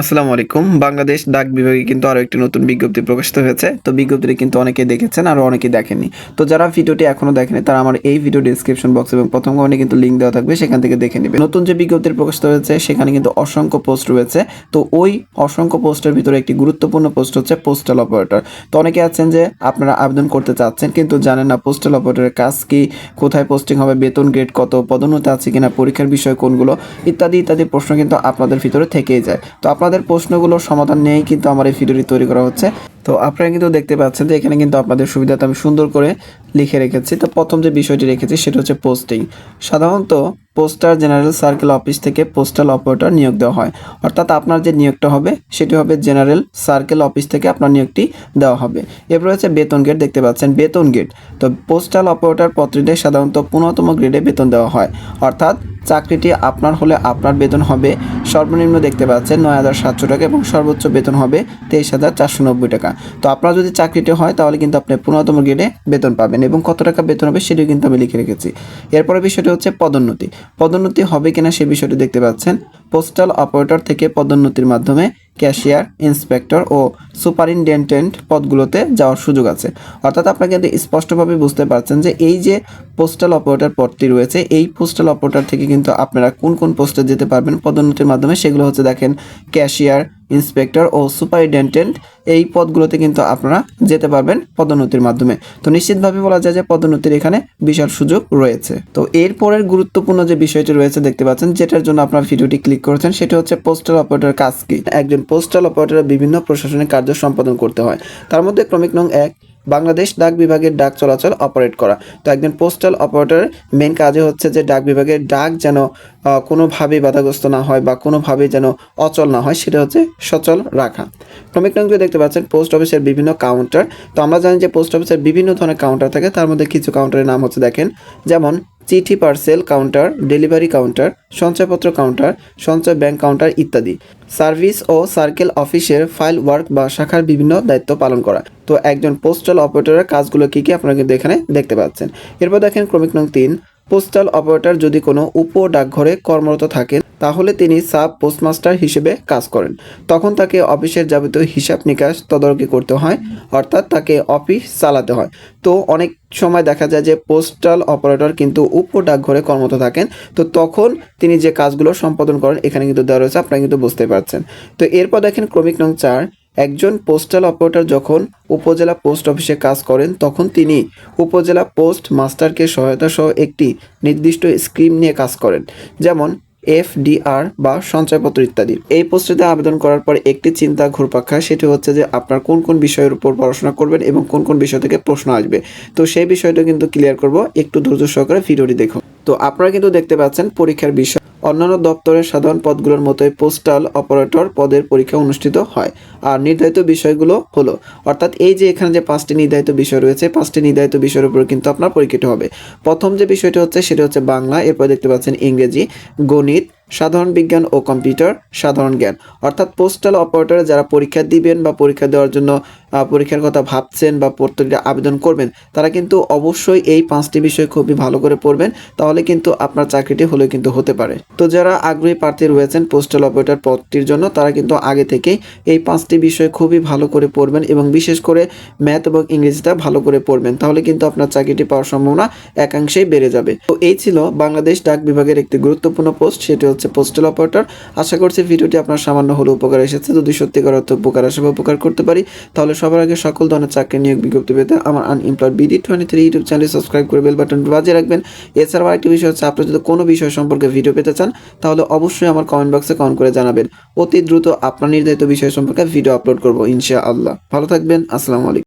আসসালামু আলাইকুম। বাংলাদেশ ডাক বিভাগে কিন্তু আরও একটি নতুন বিজ্ঞপ্তি প্রকাশিত হয়েছে। তো বিজ্ঞপ্তিটি কিন্তু অনেকে দেখেছেন, আর অনেকে দেখেননি। তো যারা ভিডিওটি এখনও দেখেনি তারা আমার এই ভিডিও ডিসক্রিপশন বক্স এবং প্রথম কমেন্টে কিন্তু লিঙ্ক দেওয়া থাকবে, সেখান থেকে দেখে নেবে নতুন যে বিজ্ঞপ্তি প্রকাশিত হয়েছে, সেখানে কিন্তু অসংখ্য পোস্ট রয়েছে। তো ওই অসংখ্য পোস্টের ভিতরে একটি গুরুত্বপূর্ণ পোস্ট হচ্ছে পোস্টাল অপারেটর তো অনেকে আছেন যে আপনারা আবেদন করতে চাচ্ছেন, কিন্তু জানেন না পোস্টাল অপারেটরের কাজ কি, কোথায় পোস্টিং হবে, বেতন গ্রেড কত, পদোন্নতি আছে কিনা, পরীক্ষার বিষয় কোনগুলো, ইত্যাদি ইত্যাদি প্রশ্ন কিন্তু আপনাদের ভিতরে থেকেই যায়। তো আপনাদের প্রশ্নগুলোর সমাধান নিয়েই কিন্তু আমার এই ভিডিওটি তৈরি করা হচ্ছে। তো আপনারা কিন্তু দেখতে পাচ্ছেন যে এখানে কিন্তু আপনাদের সুবিধাতে আমি সুন্দর করে লিখে রেখেছি। তো প্রথম যে বিষয়টি রেখেছি সেটা হচ্ছে পোস্টিং। সাধারণত পোস্টার জেনারেল সার্কেল অফিস থেকে পোস্টাল অপারেটর নিয়োগ দেওয়া হয়। অর্থাৎ আপনার যে নিয়োগটা হবে, সেটি হবে জেনারেল সার্কেল অফিস থেকে আপনার নিয়োগটি দেওয়া হবে। এরপর হচ্ছে বেতন গেট দেখতে পাচ্ছেন, বেতন গেট। তো পোস্টাল অপারেটর পত্রিতে সাধারণত পনেরোতম গ্রেডে বেতন দেওয়া হয়। অর্থাৎ চাকরিটি আপনার হলে আপনার বেতন হবে। সর্বনিম্ন দেখতে পাচ্ছেন নয় হাজার সাতশো টাকা এবং সর্বোচ্চ বেতন হবে তেইশ হাজার চারশো নব্বই টাকা। তো আপনার যদি চাকরিটি হয়, তাহলে কিন্তু আপনি পনেরোতম গ্রেডে বেতন পাবেন এবং কত টাকা বেতন হবে সেটিও কিন্তু আমি লিখে রেখেছি। এরপরে বিষয়টি হচ্ছে পদোন্নতি। পদোন্নতি হবে কিনা সে বিষয়টি দেখতে পাচ্ছেন। পোস্টাল অপারেটর থেকে পদোন্নতির মাধ্যমে ক্যাশিয়ার, ইন্সপেক্টর ও সুপারিনটেন্ডেন্ট পদগুলোতে যাওয়ার সুযোগ আছে। অর্থাৎ আপনারা কিন্তু স্পষ্টভাবে বুঝতে পারছেন যে এই যে পোস্টাল অপারেটর পদটি রয়েছে, এই পোস্টাল অপারেটর থেকে কিন্তু আপনারা কোন কোন পোস্টে যেতে পারবেন, পদোন্নতির মাধ্যমে সেগুলো হচ্ছে দেখেন, ক্যাশিয়ার ইন্সপেক্টর ও সুপারিনটেন্ডেন্ট এই পদগুলোতে কিন্তু আপনারা যেতে পারবেন পদোন্নতির মাধ্যমে। তো নিশ্চিতভাবে বলা যায় যে পদোন্নতির এখানে বিশাল সুযোগ রয়েছে। তো এরপরের গুরুত্বপূর্ণ যে বিষয়টি রয়েছে দেখতে পাচ্ছেন, যেটার জন্য আপনার ভিডিওটি ক্লিক করেছেন, সেটা হচ্ছে পোস্টাল অপারেটর কাজ কি? একজন পোস্টাল অপারেটরের বিভিন্ন প্রশাসনিক কার্য সম্পাদন করতে হয়। তার মধ্যে ক্রমিক নং এক বাংলাদেশ ডাক বিভাগের ডাক চলাচল অপারেট করা। তো একজন পোস্টাল অপারেটরের মেন কাজে হচ্ছে যে ডাক বিভাগের ডাক যেন কোনোভাবেই বাধাগ্রস্ত না হয় বা কোনোভাবেই যেন অচল না হয়, সেটা হচ্ছে সচল রাখা। ক্রমিক দুই দেখতে পাচ্ছেন পোস্ট অফিসের বিভিন্ন কাউন্টার তো আমরা জানি যে পোস্ট অফিসের বিভিন্ন ধরনের কাউন্টার থাকে, তার মধ্যে কিছু কাউন্টারের নাম হচ্ছে দেখেন, যেমন চিঠি পার্সেল কাউন্টার, ডেলিভারি কাউন্টার, সঞ্চয়পত্র কাউন্টার, সঞ্চয় ব্যাংক কাউন্টার ইত্যাদি। সার্ভিস ও সার্কেল অফিসের ফাইল ওয়ার্ক বা শাখার বিভিন্ন দায়িত্ব পালন করা। তো একজন পোস্টাল অপারেটরের কাজগুলো কী কী আপনারা কিন্তু এখানে দেখতে পাচ্ছেন। এরপর দেখেন ক্রমিক নং তিন পোস্টাল অপারেটর যদি কোনো উপ ডাকঘরে কর্মরত থাকেন, তাহলে তিনি সাব পোস্টমাস্টার হিসেবে কাজ করেন। তখন তাকে অফিসের যাবতীয় হিসাব নিকাশ তদারকি করতে হয়, অর্থাৎ তাকে অফিস চালাতে হয়। তো অনেক সময় দেখা যায় যে পোস্টাল অপারেটর কিন্তু উপ ডাকঘরে কর্মরত থাকেন, তো তখন তিনি যে কাজগুলো সম্পাদন করেন, এখানে কিন্তু দেওয়া রয়েছে, আপনারা কিন্তু বুঝতে পারছেন। তো এরপর দেখেন ক্রমিক নং চার একজন পোস্টাল অপারেটর যখন উপজেলা পোস্ট অফিসে কাজ করেন, তখন তিনি উপজেলা পোস্ট মাস্টারকে সহায়তা সহ একটি নির্দিষ্ট স্কিম নিয়ে কাজ করেন, যেমন এফডিআর বা সঞ্চয়পত্র ইত্যাদি। এই পোস্টেতে আবেদন করার পর একটি চিন্তা ঘুরপাক খায়, সেটি হচ্ছে যে আপনার কোন কোন বিষয়ের উপর পড়াশোনা করবেন এবং কোন কোন বিষয় থেকে প্রশ্ন আসবে। তো সেই বিষয়টা কিন্তু ক্লিয়ার করব। একটু ধৈর্য সহকারে ভিডিওটি দেখুন। তো আপনারা কিন্তু দেখতে পাচ্ছেন পরীক্ষার বিষয়। অন্যান্য দপ্তরের সাধারণ পদগুলোর মতোই পোস্টাল অপারেটর পদের পরীক্ষা অনুষ্ঠিত হয়। আর নির্ধারিত বিষয়গুলো হলো, অর্থাৎ এই যে এখানে যে পাঁচটি নির্ধারিত বিষয় রয়েছে, পাঁচটি নির্ধারিত বিষয়ের উপর কিন্তু আপনার পরীক্ষাটি হবে। প্রথম যে বিষয়টি হচ্ছে, সেটা হচ্ছে বাংলা, এরপর দেখতে পাচ্ছেন ইংরেজি, গণিত, সাধারণ বিজ্ঞান ও কম্পিউটার, সাধারণ জ্ঞান। অর্থাৎ পোস্টাল অপারেটরে যারা পরীক্ষা দিবেন বা পরীক্ষা দেওয়ার জন্য পরীক্ষার কথা ভাবছেন বা পত্রিকা আবেদন করবেন, তারা কিন্তু অবশ্যই এই পাঁচটি বিষয় খুবই ভালো করে পড়বেন, তাহলে কিন্তু আপনার চাকরিটি হলেও কিন্তু হতে পারে। তো যারা আগ্রহী প্রার্থী রয়েছেন, পোস্টাল অপারেটর পদটির জন্য, তারা কিন্তু আগে থেকেই এই পাঁচটি বিষয় খুবই ভালো করে পড়বেন এবং বিশেষ করে ম্যাথ এবং ইংরেজিটা ভালো করে পড়বেন, তাহলে কিন্তু আপনার চাকরিটি পাওয়ার সম্ভাবনা একাংশেই বেড়ে যাবে। তো এই ছিল বাংলাদেশ ডাক বিভাগের একটি গুরুত্বপূর্ণ পোস্ট, সেটি হচ্ছে পোস্টাল অপারেটর। আশা করছি ভিডিওটি আপনার সামান্য হলে উপকার এসেছে। যদি সত্যিকার অর্থ উপকার আসে উপকার করতে পারি, তাহলে সবার আগে সকল ধরনের চাকরি নিয়োগ বিজ্ঞপ্তি পেতে আমার unemployed BD twenty three YouTube channel subscribe করে বেল বাটন বাজিয়ে রাখবেন। এছাড়াও আরেকটি বিষয় হচ্ছে, আপনি যদি কোনো বিষয় সম্পর্কে ভিডিও পেতে চান, তাহলে অবশ্যই আমার কমেন্ট বক্সে কমেন্ট করে জানাবেন। অতি দ্রুত আপনার নির্ধারিত বিষয় সম্পর্কে ভিডিও আপলোড করব, ইনশাআল্লাহ। ভালো থাকবেন, আসসালামু আলাইকুম।